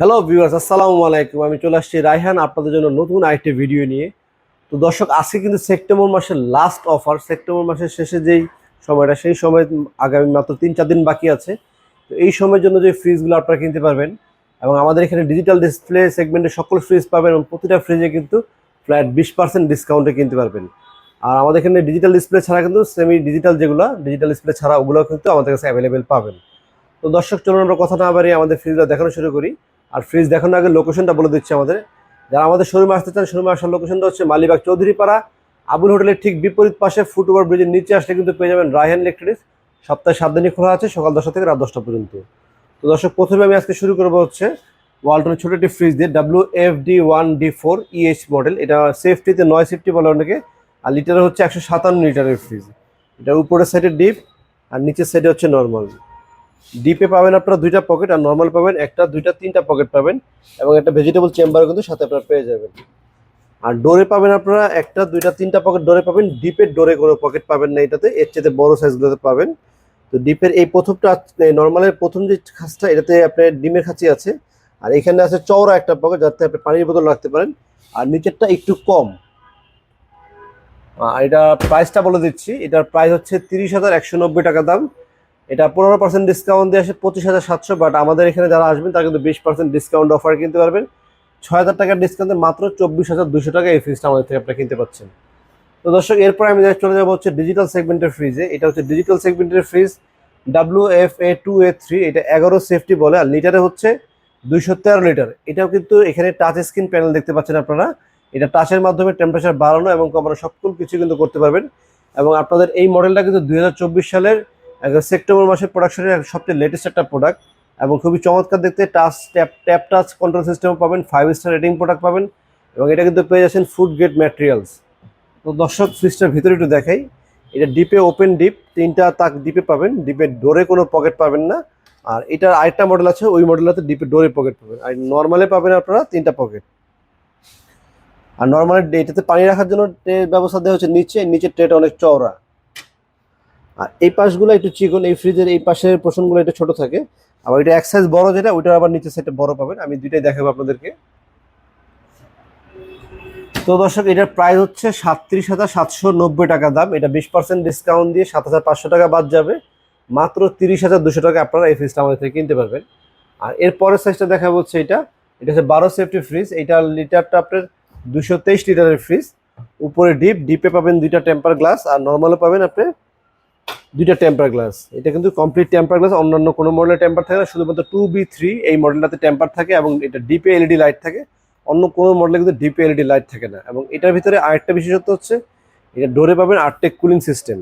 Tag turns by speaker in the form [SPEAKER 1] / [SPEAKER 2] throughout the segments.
[SPEAKER 1] Hello viewers আসসালামু আলাইকুম। আমি চলে আসছি রায়হান, আপনাদের জন্য নতুন আরেকটি ভিডিও নিয়ে। তো দর্শক, আজকে কিন্তু সেপ্টেম্বর মাসের লাস্ট অফার সেপ্টেম্বর মাসের শেষে যেই সময়টা, সেই সময় আগামী মাত্র তিন চার দিন বাকি আছে। তো এই সময়ের জন্য যে ফ্রিজগুলো আপনারা কিনতে পারবেন, এবং আমাদের এখানে ডিজিটাল ডিসপ্লে সেগমেন্টে সকল ফ্রিজ পাবেন, এবং প্রতিটা ফ্রিজে কিন্তু ফ্ল্যাট বিশ পার্সেন্ট ডিসকাউন্টে কিনতে পারবেন। আর আমাদের এখানে ডিজিটাল ডিসপ্লে ছাড়া কিন্তু সেমি ডিজিটাল যেগুলো ডিজিটাল ডিসপ্লে ছাড়া ওগুলো কিন্তু আমাদের কাছে অ্যাভেলেবেল পাবেন। তো দর্শক, চলুন আমরা কথা না বাড়িয়ে আমাদের ফ্রিজটা দেখানো শুরু করি। আর ফ্রিজ দেখানোর আগে লোকেশনটা বলে দিচ্ছি আমাদের। যারা আমাদের শোরুমে আসতে চান শোরুমে আসার লোকেশনটা হচ্ছে মালিবাগ চৌধুরীপাড়া। আবুল হোটেলের ঠিক বিপরীত পাশে ফুট ওভার ব্রিজের নিচে আসলে কিন্তু পেয়ে যাবেন রায়হান ইলেকট্রনিক্স সপ্তাহে সাত দিনই খোলা আছে, সকাল দশটা থেকে রাত দশটা পর্যন্ত। তো দর্শক, প্রথমে আমি আজকে শুরু করব হচ্ছে ওয়ালটনের ছোটো একটি ফ্রিজ দিয়ে W F D one D four E H model এটা সেফটিতে নয় সেফটি বলে অনেকে। আর লিটার হচ্ছে একশো সাতান্ন লিটারের ফ্রিজ এটা উপরের সাইডে ডিপ আর নিচের সাইডে হচ্ছে নর্মাল ডিপে পাবেন আপনারা দুইটা পকেট আর নর্মাল পাবেন একটা, দুইটা, তিনটা পকেট পাবেন এবং একটা ভেজিটেবল চেম্বার কিন্তু সাথে আপনারা পেয়ে যাবেন। আর ডোরে পাবেন আপনারা একটা, দুইটা, তিনটা পকেট ডোরে পাবেন। ডিপের ডোরে কোনো পকেট পাবেন না এটাতে, এর চেয়ে বড় সাইজগুলোতে পাবেন। তো ডিপের এই প্রথমটা নর্মালের প্রথম যে খাঁচটা এটাতে আপনার ডিমের খাঁচি আছে। আর এখানে আছে চওড়া একটা পকেট যাতে আপনি পানির বোতল রাখতে পারেন। আর নিচেরটা একটু কম। আর এটা প্রাইসটা বলে দিচ্ছি। এটার প্রাইস হচ্ছে তিরিশ হাজার একশো নব্বই টাকা দাম। এটা পনেরো পার্সেন্ট ডিসকাউন্ট দিয়ে আসে পঁচিশ হাজার সাতশো বাট আমাদের এখানে যারা আসবেন, তারা কিন্তু বিশ পার্সেন্ট ডিসকাউন্ট অফার কিনতে পারবেন। ছয় হাজার টাকার ডিসকাউন্টে মাত্র চব্বিশ হাজার দুশো টাকা এই ফ্রিজটা আমাদের থেকে আপনারা কিনতে পাচ্ছেন। তো দর্শক, এরপর আমি চলে যাব হচ্ছে ডিজিটাল সেগমেন্টের ফ্রিজে এটা হচ্ছে ডিজিটাল সেগমেন্টের fridge W F A two A three এটা এগারো সেফটি বলে, আর লিটারে হচ্ছে দুইশো তেরো লিটার। এটাও কিন্তু এখানে টাচ স্ক্রিন প্যানেল দেখতে পাচ্ছেন আপনারা। এটা টাচের মাধ্যমে টেম্পারেচার বাড়ানো এবং কমানো সকল কিছু কিন্তু করতে পারবেন। এবং আপনাদের এই মডেলটা কিন্তু দুই হাজার চব্বিশ সালের একদম সেপ্টেম্বর মাসের প্রোডাকশনের সবচেয়ে লেটেস্ট একটা প্রোডাক্ট এবং খুবই চমৎকার দেখতে touch tap tap touch control system পাবেন ফাইভ স্টার রেটিং প্রোডাক্ট পাবেন এবং এটা কিন্তু পেয়ে যাচ্ছেন ফুড গ্রেড ম্যাটেরিয়ালস তো দর্শক ফ্রিজটার ভিতরে একটু দেখাই, এটা ডিপে ওপেন ডিপ তিনটা তাক ডিপে পাবেন ডিপের ডোরে কোনো পকেট পাবেন না। আর এটার আরেকটা মডেল আছে, ওই মডেলটাতে ডিপে ডোরে পকেট পাবেন। আর নর্মালে পাবেন আপনারা তিনটা পকেট আর নর্মালি এটাতে পানি রাখার জন্য ব্যবস্থা দেওয়া হচ্ছে নিচে, নিচের ট্রেটা অনেক চওড়া। আর এই পাশগুলো একটু চিকন, এই ফ্রিজের এই পাশের পোষণগুলো একটু ছোট থাকে। আবার এটা এক সাইজ বড় যেটা ওইটা আবার নিচের সাইডে বড় পাবেন। আমি দুইটাই দেখাবো আপনাদেরকে। তো দর্শক, এটার প্রাইস হচ্ছে সাতত্রিশ হাজার সাতশো নব্বই টাকা দাম। এটা বিশ পার্সেন্ট ডিসকাউন্ট দিয়ে সাত হাজার পাঁচশো টাকা বাদ যাবে। মাত্র তিরিশ হাজার দুশো টাকা আপনারা এই ফ্রিজটা আমাদের থেকে কিনতে পারবেন। আর এর পরের সাইজটা দেখা হচ্ছে এটা। এটা হচ্ছে বারো সেফটি ফ্রিজ এটা লিটারটা আপনার দুশো তেইশ লিটারের ফ্রিজ উপরে ডিপ ডিপে পাবেন দুইটা টেম্পার গ্লাস আর নর্মালও পাবেন আপনি দুইটা টেম্পার গ্লাস এটা কিন্তু কমপ্লিট টেম্পার গ্লাস অন্যান্য কোনো মডেলের টেম্পার থাকে না, শুধুমাত্র টু বি থ্রি এই মডেলটাতে টেম্পার থাকে এবং এটা ডিপে এলইডি লাইট থাকে। অন্য কোনো মডেলে কিন্তু ডিপে এলইডি লাইট থাকে না এবং এটার ভিতরে আরেকটা বিশেষত্ব হচ্ছে, এটা ডোরে পাবেন আর্টেক কুলিং সিস্টেম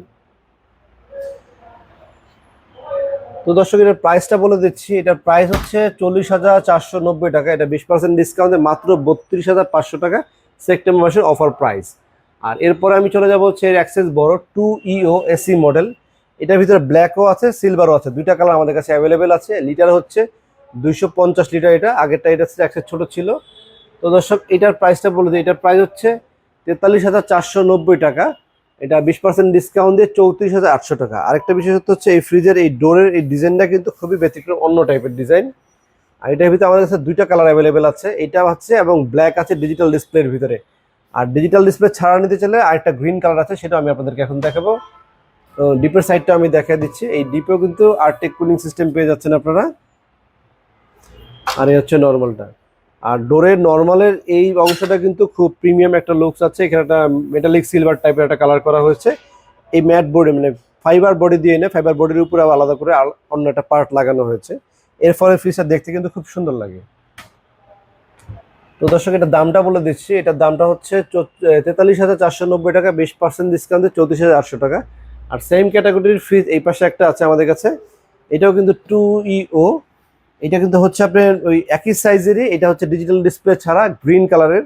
[SPEAKER 1] তো দর্শক, এটার প্রাইসটা বলে দিচ্ছি। এটার প্রাইস হচ্ছে চল্লিশ হাজার চারশো নব্বই টাকা। এটা বিশ পার্সেন্ট ডিসকাউন্টে মাত্র বত্রিশ হাজার পাঁচশো টাকা সেপ্টেম্বর মাসের অফার প্রাইস আর এরপরে আমি চলে যাব হচ্ছে এর অ্যাক্সেস বড় টু ইও এসি মডেল এটার ভিতরে ব্ল্যাকও আছে সিলভারও আছে। দুইটা কালার আমাদের কাছে অ্যাভেলেবেল আছে। লিটার হচ্ছে দুইশো পঞ্চাশ লিটার এটা। আগেরটা এটা একশো ছোটো ছিল। তো দর্শক, এটার প্রাইসটা বলে দিই। এটার প্রাইস হচ্ছে তেতাল্লিশ হাজার চারশো নব্বই টাকা। এটা বিশ পার্সেন্ট ডিসকাউন্ট দিয়ে চৌত্রিশ হাজার আটশো টাকা। আরেকটা বিশেষত্ব হচ্ছে, এই ফ্রিজের এই ডোরের এই ডিজাইনটা কিন্তু খুবই ব্যতিক্রম, অন্য টাইপের ডিজাইন আর এটার ভিতরে আমাদের কাছে দুইটা কালার অ্যাভেলেবেল আছে। এটা হচ্ছে এবং ব্ল্যাক আছে ডিজিটাল ডিসপ্লের ভিতরে। আর ডিজিটাল ডিসপ্লে ছাড়া নিতে চাইলে আরেকটা গ্রিন কালার আছে সেটা আমি আপনাদেরকে এখন দেখাবো। ডিপের সাইডটা আমি দেখা দিচ্ছি। এই ডিপেও কিন্তু আর্টেক কুলিং সিস্টেম পেয়ে যাচ্ছেন আপনারা। আর এই হচ্ছে নর্মালটা আর ডোরের নর্মালের এই অংশটা কিন্তু খুব প্রিমিয়াম একটা লুকস আছে। এখানে একটা মেটালিক সিলভার টাইপের একটা কালার করা হয়েছে। এই ম্যাট বোর্ডে মানে ফাইবার বডি দিয়ে এনে ফাইবার বডির উপরে আলাদা করে অন্য একটা পার্ট লাগানো হয়েছে। এর ফলে ফ্রিজটা দেখতে কিন্তু খুব সুন্দর লাগে। তো দর্শক, এটা দামটা বলে দিচ্ছি। এটার দামটা হচ্ছে তেতাল্লিশ হাজার চারশো নব্বই টাকা, বিশ পার্সেন্ট ডিসকাউন্টে চৌত্রিশ হাজার আটশো টাকা। আর সেম ক্যাটাগরির ফ্রিজ এই পাশে একটা আছে আমাদের কাছে। এটাও কিন্তু টু ইও এটা কিন্তু হচ্ছে আপনার ওই একই সাইজেরই এটা হচ্ছে ডিজিটাল ডিসপ্লে ছাড়া গ্রিন কালারের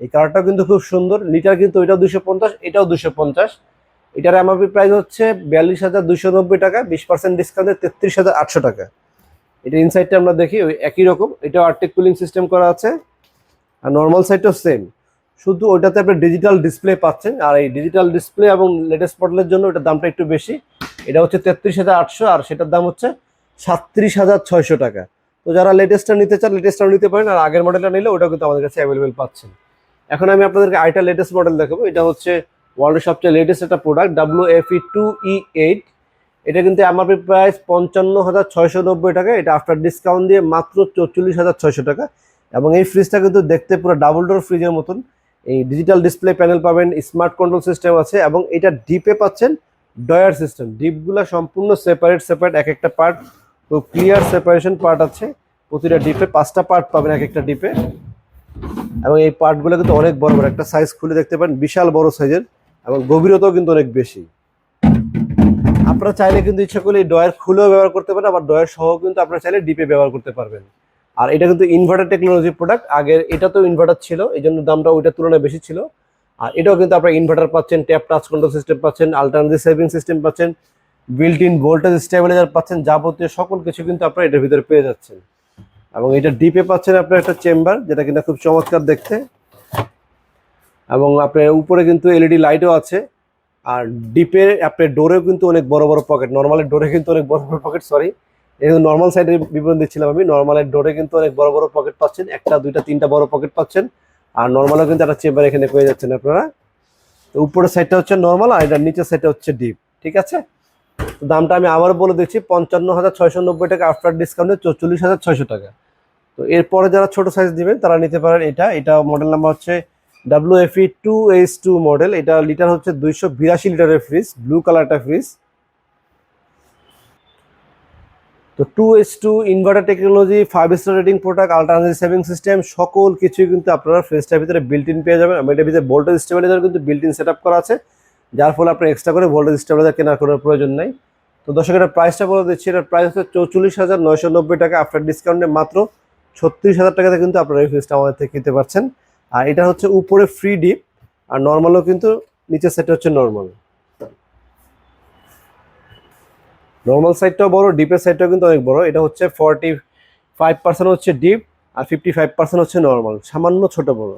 [SPEAKER 1] এই কালারটাও কিন্তু খুব সুন্দর। লিটার কিন্তু এটাও দুশো পঞ্চাশ, এটাও দুশো পঞ্চাশ। এটার এমআরপি প্রাইস হচ্ছে বিয়াল্লিশ হাজার দুশো নব্বই টাকা, বিশ পার্সেন্ট ডিসকাউন্টে তেত্রিশ হাজার আটশো টাকা। এটা ইনসাইডটা আমরা দেখি, ওই একই রকম। এটাও আর্টেক কুলিং সিস্টেম করা আছে। আর নর্মাল সাইডটাও সেম শুধু ওইটাতে আপনি ডিজিটাল ডিসপ্লে পাচ্ছেন, আর এই ডিজিটাল ডিসপ্লে এবং লেটেস্ট মডেলের জন্য এটার দামটা একটু বেশি। এটা হচ্ছে তেত্রিশ হাজার আটশো, আর সেটার দাম হচ্ছে সাতত্রিশ হাজার ছয়শো টাকা। তো যারা লেটেস্টটা নিতে চান লেটেস্টটা নিতে পারেন, আর আগের মডেলটা নিলে ওটা কিন্তু আমাদের কাছে অ্যাভেলেবেল পাচ্ছেন। এখন আমি আপনাদেরকে আইটা লেটেস্ট মডেল দেখাবো। এটা হচ্ছে ওয়ার্ল্ডের সবচেয়ে লেটেস্ট একটা product W F E two E eight এটা কিন্তু এমআরপি প্রাইস পঞ্চান্ন হাজার ছয়শো নব্বই টাকা। এটা আফটার ডিসকাউন্ট দিয়ে মাত্র চৌচল্লিশ হাজার ছয়শো টাকা। এবং এই ফ্রিজটা কিন্তু দেখতে পুরো ডাবল ডোর ফ্রিজের মতন। এই ডিজিটাল ডিসপ্লে প্যানেল পাবেন স্মার্ট কন্ট্রোল সিস্টেম আছে এবং এটা ডিপে পাচ্ছেন ডয়ার সিস্টেম ডিপগুলো সম্পূর্ণ সেপারেট সেপারেট এক একটা পার্ট তো ক্লিয়ার সেপারেশন পার্ট আছে। প্রতিটা ডিপে পাঁচটা পার্ট পাবেন এক একটা ডিপে এবং এই পার্টগুলো কিন্তু অনেক বড় বড়, একটা সাইজ খুলে দেখতে পারেন, বিশাল বড় সাইজের এবং গভীরতাও কিন্তু অনেক বেশি। আপনারা চাইলে কিন্তু ইচ্ছা করলে এই ডয়ার খুলেও ব্যবহার করতে পারেন, আবার ডয়ার সহ কিন্তু আপনারা চাইলে ডিপে ব্যবহার করতে পারবেন। আর এটা কিন্তু ইনভার্টার টেকনোলজি প্রোডাক্ট আগের এটা তো ইনভার্টার ছিল এই জন্য দামটা ওইটার তুলনায় বেশি ছিল। আর এটাও কিন্তু আপনারা ইনভার্টার পাচ্ছেন ট্যাপ টাচ কন্ট্রোল সিস্টেম পাচ্ছেন আল্টারনেটিভ সেভিং সিস্টেম পাচ্ছেন বিল্ট ইন ভোল্টেজ স্টেবিলাইজার পাচ্ছেন, যাবতীয় সকল কিছু কিন্তু আপনারা এটার ভিতরে পেয়ে যাচ্ছেন। এবং এটা ডিপে পাচ্ছেন আপনার একটা চেম্বার যেটা কিন্তু খুব চমৎকার দেখতে। এবং আপনার উপরে কিন্তু এলইডি লাইটও আছে। আর ডিপের আপনার ডোরেও কিন্তু অনেক বড় বড় পকেট নর্মালের ডোরে কিন্তু অনেক বড় বড় পকেট সরি এই নর্মাল সাইডের বিবরণ দিচ্ছিলাম আমি নর্মালের ডোরে কিন্তু অনেক বড় বড় পকেট পাচ্ছেন, একটা, দুইটা, তিনটা বড় পকেট পাচ্ছেন। আর নর্মালও কিন্তু একটা চেম্বার এখানে পেয়ে যাচ্ছেন আপনারা। তো উপরের সাইডটা হচ্ছে নর্মাল আর এটার নিচের সাইডটা হচ্ছে ডিপ ঠিক আছে? দামটা আমি আবার বলে দিচ্ছি পঞ্চান্ন হাজার ছয়শো নব্বই টাকা আফটার ডিসকাউন্টে চল্লিশ হাজার ছয়শো টাকা। তো এরপরে যারা ছোট সাইজ দিবেন, তারা নিতে পারেন এটা। এটা মডেল নাম্বার হচ্ছে W F E two H two model এটা লিটার হচ্ছে দুইশো বিরাশি লিটারের ফ্রিজ ব্লু কালারটা ফ্রিজ তো two S two inverter technology five star rating product alternative saving system সকল কিছুই কিন্তু আপনারা ফ্রিজটার ভিতরে বিল্ট ইন পেয়ে যাবেন। এবং এটার ভিতরে ভোল্টেজ স্টেবিলাইজার কিন্তু বিল্ট ইন সেট আপ করা আছে, যার ফলে আপনার এক্সট্রা করে ভোল্টেজ স্টেবিলাইজার কেনার কোনো প্রয়োজন নেই। তো দর্শক, এটার প্রাইসটা বলে দিচ্ছি, এটার প্রাইস হচ্ছে চৌচল্লিশ হাজার নয়শো নব্বই টাকা আফটার ডিসকাউন্টে মাত্র ছত্রিশ হাজার টাকাতে কিন্তু আপনারা এই ফ্রিজটা আমাদের থেকে কিনতে পারছেন। আর এটা হচ্ছে উপরে ফ্রি ডিপ আর নর্মালও কিন্তু নিচের সেটা হচ্ছে নর্মাল নর্মাল সাইডটাও বড় ডিপের সাইডটাও কিন্তু অনেক বড়। এটা হচ্ছে ফর্টি ফাইভ পার্সেন্ট হচ্ছে ডিপ আর ফিফটি ফাইভ পার্সেন্ট হচ্ছে নর্মাল সামান্য ছোট বড়।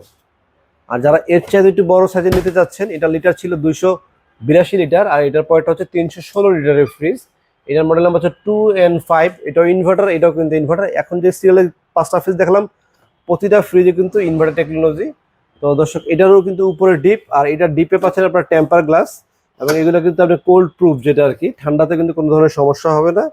[SPEAKER 1] আর যারা এর চাইতে একটু বড় সাইজের নিতে চাচ্ছেন, এটা লিটার ছিল দুইশো বিরাশি লিটার আর এটার পরটা হচ্ছে তিনশো ষোলো লিটারের ফ্রিজ এটার মডেল নাম্বার হচ্ছে টু এন ফাইভ এটাও ইনভার্টার এটাও কিন্তু ইনভার্টার এখন যে সিরিয়ালের পাঁচটা ফ্রিজ দেখলাম, প্রতিটা ফ্রিজে কিন্তু ইনভার্টার টেকনোলজি তো দর্শক, এটারও কিন্তু উপরে ডিপ আর এটা ডিপে পাচ্ছেন আপনার টেম্পার গ্লাস এবং এগুলো কিন্তু আপনার কোল্ড প্রুফ যেটা আর কি, ঠান্ডাতে কিন্তু কোনো ধরনের সমস্যা হবে না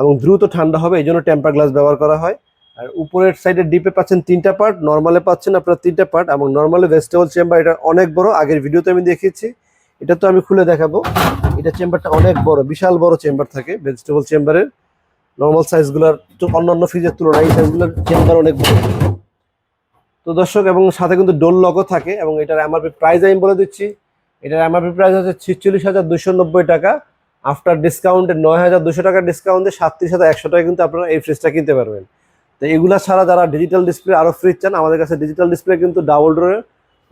[SPEAKER 1] এবং দ্রুত ঠান্ডা হবে, এই জন্য টেম্পার গ্লাস ব্যবহার করা হয়। আর উপরের সাইডে ডিপে পাচ্ছেন তিনটা পার্ট নর্মালে পাচ্ছেন আপনার তিনটা পার্ট এবং নর্মালে ভেজিটেবল চেম্বার এটা অনেক বড়, আগের ভিডিওতে আমি দেখিয়েছি। এটা তো আমি খুলে দেখাবো। এটা চেম্বারটা অনেক বড়, বিশাল বড় চেম্বার থাকে ভেজিটেবল চেম্বারের নর্মাল সাইজগুলোর অন্যান্য ফ্রিজের তুলনায় এই সাইজগুলোর চেম্বার অনেক বড়। তো দর্শক, এবং সাথে কিন্তু ডোল লগও থাকে এবং এটার এমআরপি প্রাইস আমি বলে দিচ্ছি। এটার এমআরপি প্রাইস হচ্ছে ছিচল্লিশ হাজার দুশো নব্বই টাকা। আফটার ডিসকাউন্টে নয় হাজার দুশো টাকার ডিসকাউন্টে সাতত্রিশ হাজার একশো টাকা কিন্তু আপনারা এই ফ্রিজটা কিনতে পারবেন। তো এগুলো ছাড়া যারা ডিজিটাল ডিসপ্লে আরও ফ্রিজ চান, আমাদের কাছে ডিজিটাল ডিসপ্লে কিন্তু ডাবল ডোরের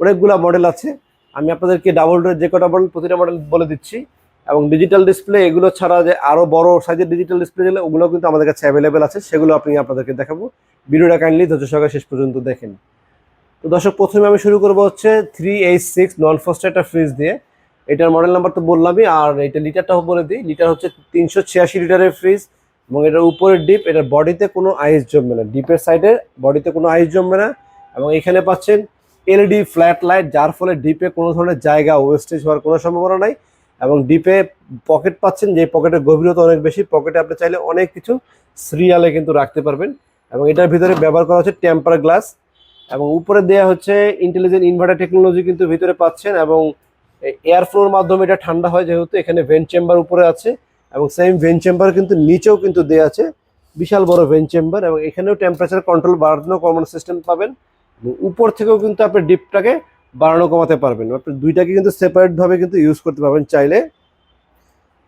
[SPEAKER 1] অনেকগুলো মডেল আছে। আমি আপনাদেরকে ডাবল ডোরের যে কটা মডেল প্রতিটা মডেল বলে দিচ্ছি। এবং ডিজিটাল ডিসপ্লে এগুলো ছাড়া যে আরও বড় সাইজের ডিজিটাল ডিসপ্লে যেগুলো ওগুলো কিন্তু আমাদের কাছে অ্যাভেলেবেল আছে, সেগুলো আপনি আপনাদেরকে দেখাবো। ভিডিওটা কাইন্ডলি ধৈর্য সহকারে শেষ পর্যন্ত দেখেন। তো দর্শক, প্রথমে আমি শুরু করব হচ্ছে three eight six non frost একটা ফ্রিজ দিয়ে। এটার মডেল নাম্বার তো বললামই, আর এটা লিটারটাও বলে দিই। লিটার হচ্ছে তিনশো ছিয়াশি লিটারের ফ্রিজ এবং এটার উপরের ডিপ এটার বডিতে কোনো আইস জমবে না। ডিপের সাইডে বডিতে কোনো আইস জমবে না, এবং এখানে পাচ্ছেন এলইডি ফ্ল্যাট লাইট যার ফলে ডিপে কোনো ধরনের জায়গা ওয়েস্টেজ হওয়ার কোনো সম্ভাবনা নাই, এবং ডিপে পকেট পাচ্ছেন যে পকেটের গভীরতা অনেক বেশি পকেটে আপনি চাইলে অনেক কিছু সিরিয়ালে কিন্তু রাখতে পারবেন। এবং এটার ভিতরে ব্যবহার করা হচ্ছে টেম্পার গ্লাস এবং উপরে দেওয়া হচ্ছে ইন্টেলিজেন্ট ইনভার্টার টেকনোলজি কিন্তু ভিতরে পাচ্ছেন এবং এয়ার ফ্লোর মাধ্যমে এটা ঠান্ডা হয় যেহেতু এখানে ভেন চেম্বার উপরে আছে এবং সেম ভেন চেম্বার কিন্তু নিচেও কিন্তু দেওয়া আছে। বিশাল বড় ভেন চেম্বার এবং এখানেও টেম্পারেচার কন্ট্রোল বাড়ানো কমানো সিস্টেম পাবেন এবং উপর থেকেও কিন্তু আপনি ডিপটাকে বাড়ানো কমাতে পারবেন। আপনি দুইটাকে কিন্তু সেপারেটভাবে কিন্তু ইউজ করতে পারবেন চাইলে।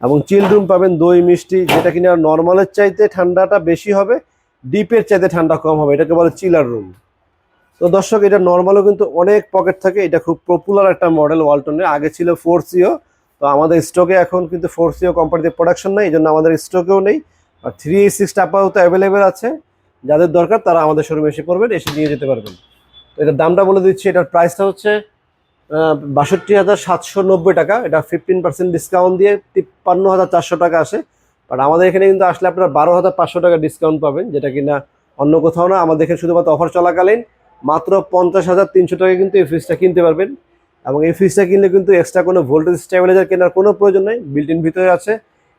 [SPEAKER 1] এবং চিল রুম পাবেন, দই, মিষ্টি, যেটা কিনা নর্মালের চাইতে ঠান্ডাটা বেশি হবে ডিপের চাইতে ঠান্ডা কম হবে, এটাকে বলে চিলার রুম তো দর্শক, এটা নর্মালও কিন্তু অনেক পকেট থাকে। এটা খুব পপুলার একটা মডেল ওয়ালটনের আগে ছিল ফোর সিও তো আমাদের স্টকে এখন কিন্তু ফোর সিও কোম্পানিতে প্রোডাকশন নেই এই জন্য আমাদের স্টকেও নেই। আর থ্রি এইট সিক্সটা আপাতত অ্যাভেলেবেল আছে। যাদের দরকার, তারা আমাদের শোরুমে এসে পড়বেন এসে নিয়ে যেতে পারবেন। তো এটার দামটা বলে দিচ্ছি, এটার প্রাইসটা হচ্ছে বাষট্টি হাজার সাতশো নব্বই টাকা। এটা ফিফটিন পার্সেন্ট ডিসকাউন্ট দিয়ে তিপ্পান্ন হাজার চারশো টাকা আসে। বাট আমাদের এখানে কিন্তু আসলে আপনারা বারো হাজার পাঁচশো টাকা ডিসকাউন্ট পাবেন, যেটা কিনা অন্য কোথাও না। আমাদের এখানে শুধুমাত্র অফার চলাকালীন। মাত্র পঞ্চাশ হাজার তিনশো টাকা কিন্তু এই ফ্রিজটা কিনতে পারবেন। এবং এই ফ্রিজটা কিনলে কিন্তু এক্সট্রা কোনো ভোল্টেজ স্টেবিলাইজার কেনার কোনো প্রয়োজন নেই। বিল্ট ইন ভিতরে আছে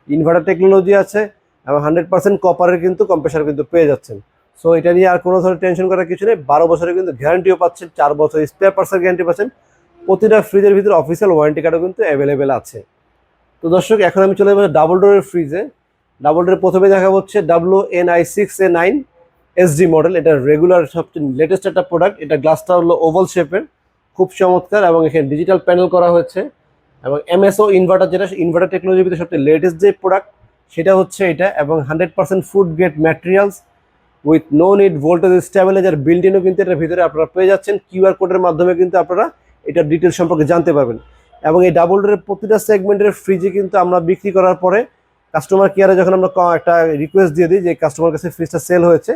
[SPEAKER 1] ইনভার্টার টেকনোলজি আছে, এবং হান্ড্রেড পার্সেন্ট কপারের কিন্তু কম্প্রেসার কিন্তু পেয়ে যাচ্ছেন। সো এটা নিয়ে আর কোনো ধরনের টেনশন করার কিছু নেই। বারো বছরের কিন্তু গ্যারান্টিও পাচ্ছেন, চার বছর স্পেয়ার পার্সেল গ্যারান্টি পাচ্ছেন। প্রতিটা ফ্রিজের ভিতরে অফিসিয়াল ওয়ারেন্টি কার্ডও কিন্তু অ্যাভেলেবেল আছে। তো দর্শক, এখন আমি চলে যাব ডাবল ডোরের ফ্রিজে ডাবল ডোরের প্রথমে দেখা হচ্ছে W N I six A nine SD model এটা রেগুলার সবচেয়ে লেটেস্ট একটা প্রোডাক্ট এটা গ্লাসটা হলো ওভাল শেপের খুব চমৎকার এবং এখানে ডিজিটাল প্যানেল করা হয়েছে এবং এমএসও ইনভার্টার যেটা ইনভার্টার টেকনোলজির ভিতরে সবচেয়ে লেটেস্ট যে প্রোডাক্ট সেটা হচ্ছে এটা এবং hundred percent food grade materials with no need voltage stabiliser built কিন্তু এটার ভিতরে আপনারা পেয়ে যাচ্ছেন। কিউআর কোডের মাধ্যমে কিন্তু আপনারা এটার ডিটেলস সম্পর্কে জানতে পারবেন। এবং এই ডাবল ডোরের প্রতিটা সেগমেন্টের ফ্রিজে কিন্তু আমরা বিক্রি করার পরে কাস্টমার কেয়ারে যখন আমরা একটা রিকোয়েস্ট দিয়ে দিই যে কাস্টমার কাছে ফ্রিজটা সেল হয়েছে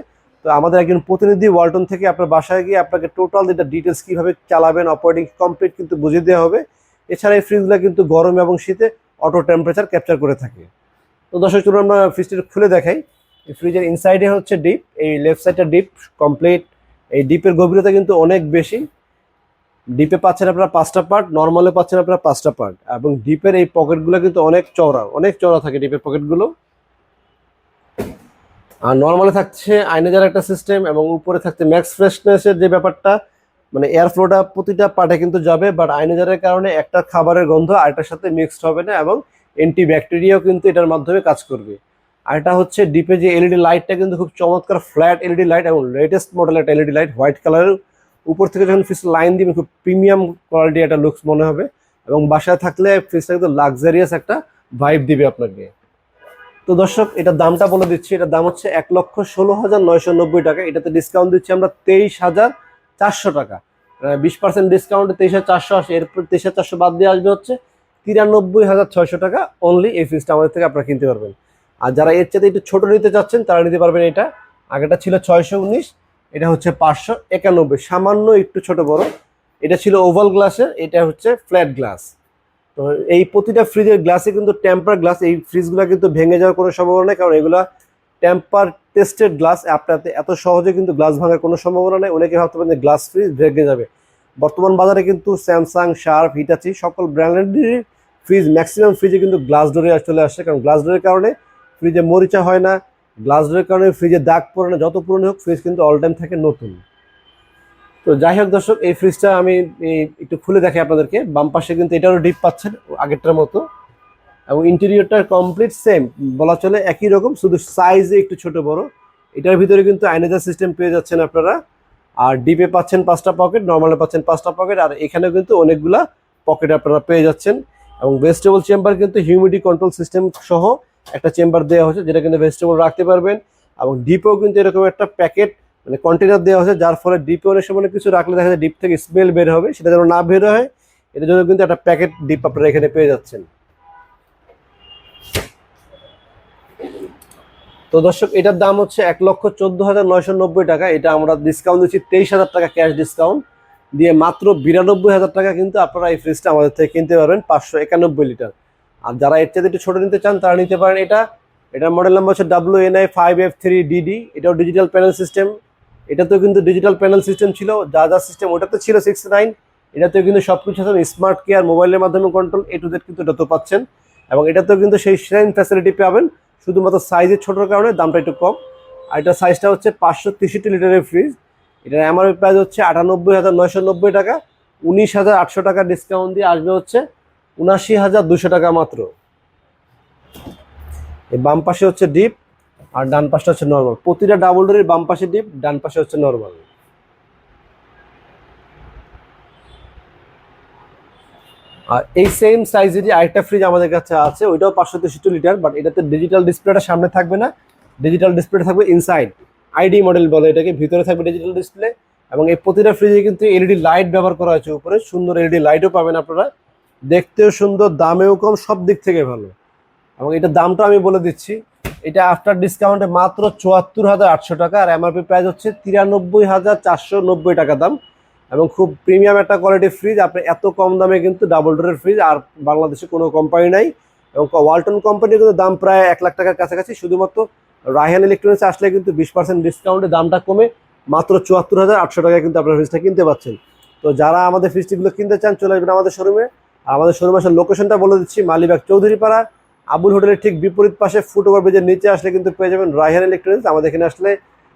[SPEAKER 1] তো আমাদের একজন প্রতিনিধি ওয়ালটন থেকে আপনার বাসায় গিয়ে আপনাকে টোটাল যেটা ডিটেলস কীভাবে চালাবেন অপারেটিং কমপ্লিট কিন্তু বুঝিয়ে দেওয়া হবে। এছাড়া এই ফ্রিজগুলো কিন্তু গরম এবং শীতে অটো টেম্পারেচার ক্যাপচার করে থাকে। তো দর্শক, চলুন আমরা ফ্রিজটা খুলে দেখাই। এই ফ্রিজের ইনসাইডে হচ্ছে ডিপ এই লেফট সাইডটা ডিপ কমপ্লিট এই ডিপের গভীরতা কিন্তু অনেক বেশি। ডিপে পাচ্ছেন আপনারা পাঁচটা পার্ট নর্মালে পাচ্ছেন আপনারা পাঁচটা পার্ট এবং ডিপের এই পকেটগুলো কিন্তু অনেক চওড়া অনেক চওড়া থাকে ডিপের পকেটগুলো আর নর্মালে থাকছে আইনেজার একটা সিস্টেম এবং উপরে থাকছে ম্যাক্স ফ্রেশনেসের যে ব্যাপারটা মানে এয়ার ফ্লোটা প্রতিটা পার্টে কিন্তু যাবে বাট আইনেজারের কারণে একটা খাবারের গন্ধ আরেকটার সাথে মিক্সড হবে না এবং অ্যান্টি ব্যাকটেরিয়াও কিন্তু এটার মাধ্যমে কাজ করবে। আর এটা হচ্ছে ডিপে যে এলইডি লাইটটা কিন্তু খুব চমৎকার ফ্ল্যাট এলইডি লাইট এবং লেটেস্ট মডেলের একটা এলইডি লাইট হোয়াইট কালারের উপর থেকে যখন ফিস লাইন দিবে, খুব প্রিমিয়াম কোয়ালিটি একটা লুকস মনে হবে এবং বাসায় থাকলে ফিসটা কিন্তু লাক্সারিয়াস একটা ভাইব দিবে আপনাকে। তো দর্শক এটার দামটা বলে দিচ্ছি। এটার দাম হচ্ছে এক লক্ষ ষোলো হাজার নয়শো নব্বই টাকা। এটাতে ডিসকাউন্ট দিচ্ছি আমরা তেইশ হাজার চারশো টাকা। বিশ পার্সেন্ট ডিসকাউন্টে তেইশ হাজার চারশো আসে এরপর তেইশ হাজার চারশো বাদ দিয়ে আসবে হচ্ছে তিরানব্বই হাজার ছয়শো টাকা অনলি এই ফিজটা আমাদের থেকে আপনারা কিনতে পারবেন। আর যারা এর চাইতে একটু ছোটো নিতে চাচ্ছেন, তারা নিতে পারবেন এটা। আগেটা ছিল ছয়শো উনিশ, এটা হচ্ছে পাঁচশো একানব্বই। সামান্য একটু ছোট বড়। এটা ছিল ওভাল গ্লাসের এটা হচ্ছে ফ্ল্যাট গ্লাস তো এই প্রতিটা ফ্রিজের গ্লাসে কিন্তু টেম্পার গ্লাস এই ফ্রিজগুলো কিন্তু ভেঙে যাওয়ার কোনো সম্ভাবনা নেই, কারণ এগুলা টেম্পার টেস্টেড গ্লাস আপনাতে এত সহজে কিন্তু গ্লাস ভাঙার কোনো সম্ভাবনা নেই। অনেকে ভাবতে পারেন যে গ্লাস ফ্রিজ ভেঙে যাবে। বর্তমান বাজারে কিন্তু স্যামসাং শার্প হিটাচি সকল ব্র্যান্ডের ফ্রিজ ম্যাক্সিমাম ফ্রিজে কিন্তু গ্লাস ডোরে চলে আসছে কারণ গ্লাস ডোরের কারণে ফ্রিজে মরিচা হয় না গ্লাস ডোরের কারণে ফ্রিজে দাগ পড়ে না, যত পুরনো হোক ফ্রিজ কিন্তু অল টাইম থাকে নতুন। তো যাই হোক দর্শক, এই ফ্রিজটা আমি একটু খুলে দেখাই আপনাদেরকে। বাম পাশে কিন্তু এটারও ডিপ পাচ্ছেন, আগেরটার মতো। এবং ইন্টেরিয়রটা কমপ্লিট সেম বলা চলে একই রকম, শুধু সাইজে একটু ছোট বড়। এটার ভিতরে কিন্তু আইনেজার সিস্টেম পেয়ে যাচ্ছেন আপনারা। আর ডিপে পাচ্ছেন পাঁচটা পকেট নর্মালে পাচ্ছেন পাঁচটা পকেট আর এখানেও কিন্তু অনেকগুলা পকেট আপনারা পেয়ে যাচ্ছেন। এবং ভেজিটেবল চেম্বার কিন্তু হিউমিডিটি কন্ট্রোল সিস্টেম সহ একটা চেম্বার দেওয়া হয়েছে, যেটা কিন্তু ভেজিটেবল রাখতে পারবেন। এবং ডিপেও কিন্তু এরকম একটা প্যাকেট মানে কন্টেনার দেওয়া হয়েছে, যার ফলে ডিপে অনেক সময় কিছু রাখলে দেখা যায় ডিপ থেকে স্মেল বের হবে, সেটা যেন না বের হয়। এটার জন্য কিন্তু একটা প্যাকেট ডিপ আপনারা এখানে পেয়ে যাচ্ছেন। তো দর্শক, এটার দাম হচ্ছে এক লক্ষ চোদ্দ হাজার নয়শো নব্বই টাকা। এটা আমরা ডিসকাউন্ট দিচ্ছি, তেইশ হাজার টাকা ক্যাশ ডিসকাউন্ট দিয়ে মাত্র বিরানব্বই হাজার টাকা কিন্তু আপনারা এই ফ্রিজটা আমাদের থেকে কিনতে পারবেন, পাঁচশো একানব্বই লিটার। আর যারা এর চাইতে একটু ছোটো নিতে চান, তারা নিতে পারেন এটা। এটার মডেল নাম্বার হচ্ছে W N I five F three DD এটাও ডিজিটাল প্যানেল সিস্টেম এটাতেও কিন্তু ডিজিটাল প্যানেল সিস্টেম ছিল, যা যা সিস্টেম ওটাতে ছিল সিক্স নাইন এটাতেও কিন্তু সব কিছু স্মার্ট কেয়ার মোবাইলের মাধ্যমে কন্ট্রোল এ টু কিন্তু এটা তো পাচ্ছেন। এবং এটাতেও কিন্তু সেই সেম ফ্যাসিলিটি পাবেন, শুধুমাত্র সাইজের ছোটোর কারণে দামটা একটু কম। আর এটার সাইজটা হচ্ছে পাঁচশো তেষট্টি লিটারের ফ্রিজ এটার এমআরপি প্রাইস হচ্ছে আটানব্বই হাজার নয়শো নব্বই টাকা, উনিশ হাজার আটশো টাকা ডিসকাউন্ট দিয়ে আসবে হচ্ছে উনাশি হাজার দুশো টাকা মাত্র। এই বাম পাশে হচ্ছে ডিপ আর ডান পাশটা হচ্ছে নর্মাল প্রতিটা ডাবল ডোরের বাম পাশে ডিপ ডান পাশে হচ্ছে নর্মাল আর এই সেম সাইজেরই আরেকটা ফ্রিজ আমাদের কাছে আছে, ওইটাও পাঁচশো তেষট্টি লিটার বাট এটাতে ডিজিটাল ডিসপ্লেটা সামনে থাকবে না। ডিজিটাল ডিসপ্লেটা থাকবে ইনসাইড আইডি মডেল বলে এটাকে, ভিতরে থাকবে ডিজিটাল ডিসপ্লে এবং এই প্রতিটা ফ্রিজে কিন্তু এলইডি লাইট ব্যবহার করা হয়েছে উপরে। সুন্দর এলইডি লাইটও পাবেন আপনারা। দেখতেও সুন্দর, দামেও কম সব দিক থেকে ভালো। এবং এটার দামটা আমি বলে দিচ্ছি এটা আফটার ডিসকাউন্টে মাত্র চুয়াত্তর হাজার আটশো টাকা, আর এমআরপি প্রাইস হচ্ছে তিরানব্বই হাজার চারশো নব্বই টাকা দাম। এবং খুব প্রিমিয়াম একটা কোয়ালিটির ফ্রিজ আপনি এত কম দামে কিন্তু ডাবল ডোরের ফ্রিজ আর বাংলাদেশে কোনো কোম্পানি নাই। এবং ওয়ালটন কোম্পানির কিন্তু দাম প্রায় এক লাখ টাকার কাছাকাছি, শুধুমাত্র রায়হান ইলেকট্রনিক্স আসলে কিন্তু বিশ পার্সেন্ট ডিসকাউন্টে দামটা কমে মাত্র চুয়াত্তর হাজার আটশো টাকায় কিন্তু আপনার ফ্রিজটা কিনতে পাচ্ছেন। তো যারা আমাদের ফ্রিজটিগুলো কিনতে চান, চলে আসবেন আমাদের শোরুমে আমাদের শোরুমে আসার লোকেশনটা বলে দিচ্ছি, মালিবাগ চৌধুরীপাড়া। আবুল হোটেলের ঠিক বিপরীত পাশে ফুটওভার ব্রিজের নিচে আসলে কিন্তু পেয়ে যাবেন রায়হান ইলেকট্রনিক্স। আমাদের এখানে আসলে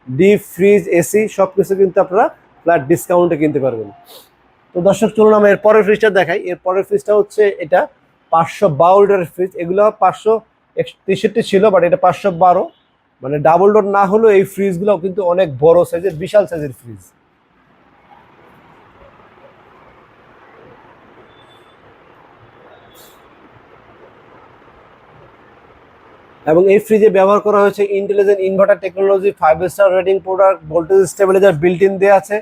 [SPEAKER 1] ডিপ ফ্রিজ, এসি সব কিছু কিন্তু আপনারা ফ্ল্যাট ডিসকাউন্টে কিনতে পারবেন। তো দর্শক, চলুন আমরা এর পরের ফ্রিজটা দেখাই। এর পরের ফ্রিজটা হচ্ছে এটা পাঁচশো বারো লিটারের ফ্রিজ এগুলো পাঁচশো তেষট্টি ছিল বাট এটা পাঁচশো বারো। মানে ডাবল ডোর না হলেও এই ফ্রিজগুলো কিন্তু অনেক বড় সাইজের বিশাল সাইজের ফ্রিজ এবং এই ফ্রিজে ব্যবহার করা হয়েছে intelligent inverter technology five star rating product voltage stabiliser built in দেওয়া আছে।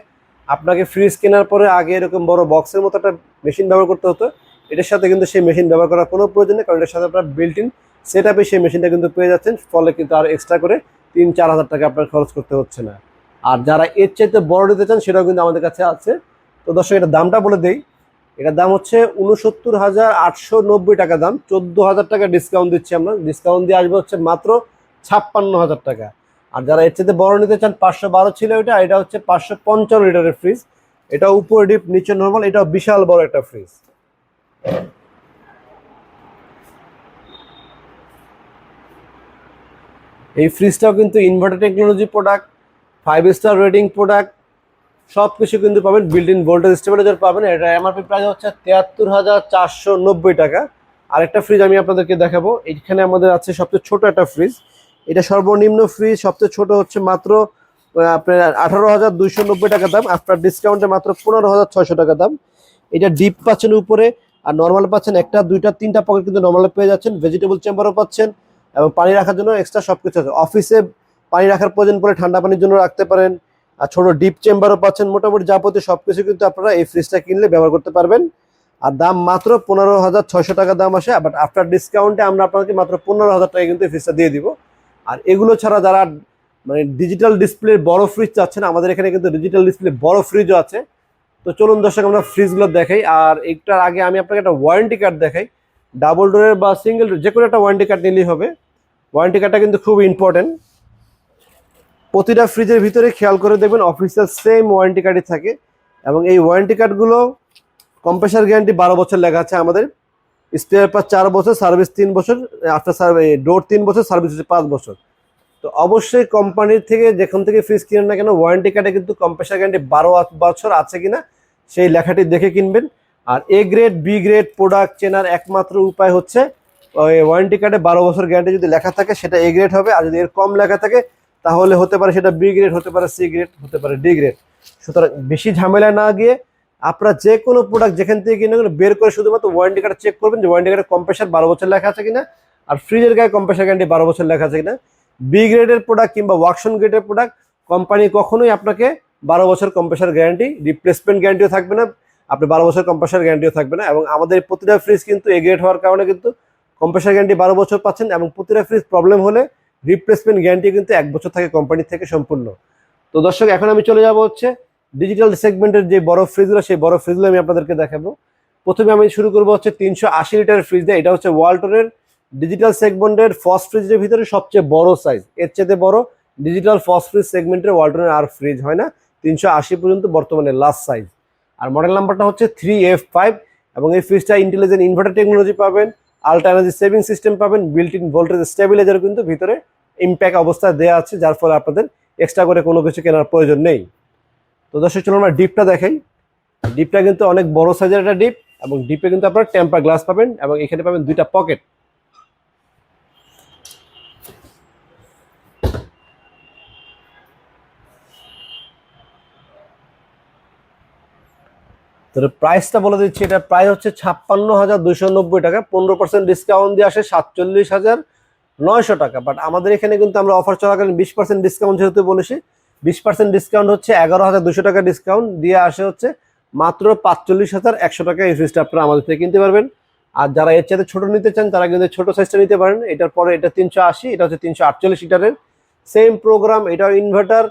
[SPEAKER 1] আপনাকে ফ্রিজ কেনার পরে আগে এরকম বড় বক্সের মতো একটা মেশিন ব্যবহার করতে হতো। এটার সাথে কিন্তু সেই মেশিন ব্যবহার করার কোনো প্রয়োজন নেই, কারণ এটার সাথে আপনার বিল্ট ইন সেট আপে সেই মেশিনটা কিন্তু পেয়ে যাচ্ছেন, ফলে কিন্তু আর এক্সট্রা করে তিন চার হাজার টাকা আপনার খরচ করতে হচ্ছে না। আর যারা এর চাইতে বড় নিতে চান, সেটাও কিন্তু আমাদের কাছে আছে। তো দর্শক এটা দামটা বলে দেই। এটার দাম হচ্ছে উনসত্তর হাজার আটশো নব্বই টাকা দাম। চোদ্দ হাজার টাকা ডিসকাউন্ট দিচ্ছি আমরা। ডিসকাউন্ট দিয়ে আসবে হচ্ছে মাত্র ছাপ্পান্ন হাজার টাকা। আর যারা এর চাইতে বড় নিতে চান, পাঁচশো বারো ছিল এটা এটা হচ্ছে পাঁচশো পঞ্চান্ন লিটারের ফ্রিজ এটা উপরে ডিপ নিচে নর্মাল এটা বিশাল বড় একটা ফ্রিজ এই ফ্রিজটাও কিন্তু inverter technology product five star rating product সব কিছু কিন্তু পাবেন বিল্ট ইন ভোল্টেজ স্টেবিলাইজার পাবেন। এটা এমআরপি প্রাইস হচ্ছে তিয়াত্তর হাজার চারশো নব্বই টাকা। আরেকটা ফ্রিজ আমি আপনাদেরকে দেখাবো। এইখানে আমাদের আছে সবচেয়ে ছোট একটা ফ্রিজ এটা সর্বনিম্ন ফ্রিজ সবচেয়ে ছোট হচ্ছে মাত্র আপনার আঠারো হাজার দুইশো নব্বই টাকা দাম। আফটার ডিসকাউন্টে মাত্র পনেরো হাজার ছয়শো টাকা দাম। এটা ডিপ পাচ্ছেন উপরে, আর নর্মাল পাচ্ছেন একটা, দুইটা, তিনটা পকেট কিন্তু নর্মালে পেয়ে যাচ্ছেন। ভেজিটেবল চেম্বারও পাচ্ছেন। এবং পানি রাখার জন্য এক্সট্রা সব কিছু আছে অফিসে পানি রাখার প্রয়োজন পড়ে ঠান্ডা পানির জন্য রাখতে পারেন। আর ছোট ডিপ চেম্বারও পাচ্ছেন মোটামুটি যাবতীয় সব কিছু কিন্তু আপনারা এই ফ্রিজটা কিনলে ব্যবহার করতে পারবেন। আর দাম মাত্র পনেরো হাজার ছয়শো টাকা দাম আসে বাট আফটার ডিসকাউন্টে আমরা আপনাকে মাত্র পনেরো হাজার টাকা কিন্তু ফ্রিজটা দিয়ে দিব। আর এগুলো ছাড়া যারা মানে ডিজিটাল ডিসপ্লে বড় ফ্রিজ চাচ্ছেন, আমাদের এখানে কিন্তু ডিজিটাল ডিসপ্লে বড় ফ্রিজও আছে। তো চলুন দর্শক, আমরা ফ্রিজগুলো দেখাই। আর একটার আগে আমি আপনাকে একটা ওয়ারেন্টি কার্ড দেখাই। ডাবল ডোরের বা সিঙ্গেল ডোর যে কোনো একটা ওয়ারেন্টি কার্ড নিলেই হবে। ওয়ারেন্টি কার্ডটা কিন্তু খুব ইম্পর্টেন্ট প্রতিটা ফ্রিজের ভিতরে খেয়াল করে দেখবেন অফিসিয়াল সেম ওয়ারেন্টি কার্ডই থাকে এবং এই ওয়ারেন্টি কার্ডগুলো কম্প্রেসার গ্যারান্টি বারো বছর লেখা আছে আমাদের। স্পেয়ার পার চার বছর সার্ভিস তিন বছর আফটার সার্ভিস ডোর তিন বছর সার্ভিস হচ্ছে পাঁচ বছর। তো অবশ্যই কোম্পানির থেকে যেখান থেকে ফ্রিজ কিনেন না কেন ওয়ারেন্টি কার্ডে কিন্তু কম্প্রেসার গ্যারান্টি বারো বছর আছে কিনা, সেই লেখাটি দেখে কিনবেন। আর A grade B grade product চেনার একমাত্র উপায় হচ্ছে ওয়ারেন্টি কার্ডে বারো বছর গ্যারান্টি যদি লেখা থাকে, সেটা এ গ্রেড হবে। আর যদি এর কম লেখা থাকে তাহলে হতে পারে সেটা বি গ্রেড হতে পারে সি গ্রেড হতে পারে ডি গ্রেড সুতরাং বেশি ঝামেলা না গিয়ে আপনারা যে কোনো প্রোডাক্ট যেখান থেকে কিনে বের করে শুধুমাত্র ওয়ারেন্টি কার্ড চেক করবেন যে ওয়ারেন্টি কার্ডে কম্প্রেসার বারো বছর লেখা আছে কিনা, আর ফ্রিজের গায়ে কম্প্রেসার গ্যারান্টি বারো বছর লেখা আছে কিনা। বি গ্রেডের প্রোডাক্ট কিংবা ওয়াকশন গ্রেডের প্রোডাক্ট কোম্পানি কখনোই আপনাকে বারো বছর কম্প্রেসার গ্যারান্টি রিপ্লেসমেন্ট গ্যারান্টিও থাকবে না, আপনি বারো বছর কম্প্রেসার গ্যারান্টিও থাকবে না, এবং আমাদের প্রতিটা ফ্রিজ কিন্তু এ গ্রেড হওয়ার কারণে কিন্তু কম্প্রেসার গ্যারান্টি বারো বছর পাচ্ছেন, এবং প্রতিটা ফ্রিজ প্রবলেম হলে রিপ্লেসমেন্ট গ্যারান্টি কিন্তু এক বছর থাকে কোম্পানি থেকে সম্পূর্ণ। তো দর্শক, এখন আমি চলে যাব হচ্ছে ডিজিটাল সেগমেন্টের যে বড় ফ্রিজগুলো সেই বড় ফ্রিজগুলো আমি আপনাদেরকে দেখাবো। প্রথমে আমি শুরু করব হচ্ছে তিনশো আশি লিটারের ফ্রিজ দিয়ে। এটা হচ্ছে ওয়ালটনের ডিজিটাল সেগমেন্টের ফস ফ্রিজের ভিতরে সবচেয়ে বড় সাইজ এর চেয়ে বড় ডিজিটাল ফস ফ্রিজ সেগমেন্টের ওয়ালটনের আর ফ্রিজ হয় না। তিনশো আশি পর্যন্ত বর্তমানে লাস্ট সাইজ আর মডেল নাম্বারটা হচ্ছে থ্রি এফ ফাইভ এবং এই ফ্রিজটা ইন্টেলিজেন্ট ইনভার্টার টেকনোলজি পাবেন। আল্ট্রা এনার্জি সেভিং সিস্টেম পাবেন বিল্ট ইন ভোল্টেজ স্টেবিলাইজার কিন্তু ভিতরে ইম্প্যাক্ট অবস্থায় দেওয়া আছে, যার ফলে আপনাদের এক্সট্রা করে কোনো কিছু কেনার প্রয়োজন নেই। তো দর্শক, চলুন আমরা ডিপটা দেখাই। ডিপটা কিন্তু অনেক বড় সাইজের একটা ডিপ এবং ডিপে কিন্তু আপনারা টেম্পার গ্লাস পাবেন এবং এখানে পাবেন দুইটা পকেট তো প্রাইসটা বলে দিচ্ছি এটা প্রায় হচ্ছে ছাপ্পান্ন হাজার দুইশো নব্বই টাকা। পনেরো পার্সেন্ট ডিসকাউন্ট দিয়ে আসে সাতচল্লিশ হাজার নয়শো টাকা। বাট আমাদের এখানে কিন্তু আমরা অফার চলাকালীন বিশ পার্সেন্ট ডিসকাউন্ট যেহেতু বলেছি, বিশ পার্সেন্ট ডিসকাউন্ট হচ্ছে এগারো হাজার দুশো টাকা ডিসকাউন্ট দিয়ে আসে হচ্ছে মাত্র পাঁচচল্লিশ হাজার একশো টাকা এই ফ্রিজটা আপনারা আমাদের থেকে কিনতে পারবেন। আর যারা এর চাইতে ছোটো নিতে চান, তারা কিন্তু ছোটো সাইজটা নিতে পারেন। এটার পরে এটা তিনশো আশি, এটা হচ্ছে তিনশো আটচল্লিশ লিটারের। সেম প্রোগ্রাম এটাও inverter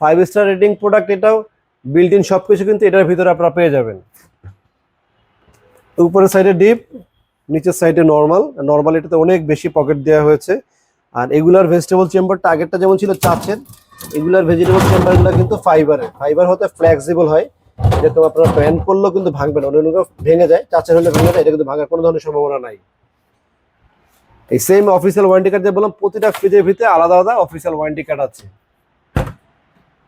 [SPEAKER 1] five star rating product এটাও বিল্ট ইন সব কিছু কিন্তু এটার ভিতরে আপনারা পেয়ে যাবেন। উপরের সাইডে ডিপ নিচের সাইডে নর্মাল নর্মাল এটাতে অনেক বেশি পকেট দেওয়া হয়েছে। আর এগুলার ভেজিটেবল চেম্বারটা আগেরটা যেমন ছিল চাচের এগুলার ভেজিটেবল চেম্বারগুলো কিন্তু ফাইবারের ফাইবার হতে ফ্লেক্সিবল হয়। যেরকম আপনার ব্যান্ড করলেও কিন্তু ভাঙবে না। অন্য ভেঙে যায় চাচের হলে ভেঙে যায়, এটা কিন্তু ভাঙার কোনো ধরনের সম্ভাবনা নাই। এই সেম অফিসিয়াল ওয়ারেন্টি কার্ড যে বললাম, প্রতিটা ফ্রিজের ভিতরে আলাদা আলাদা অফিসিয়াল ওয়ারেন্টি কার্ড আছে।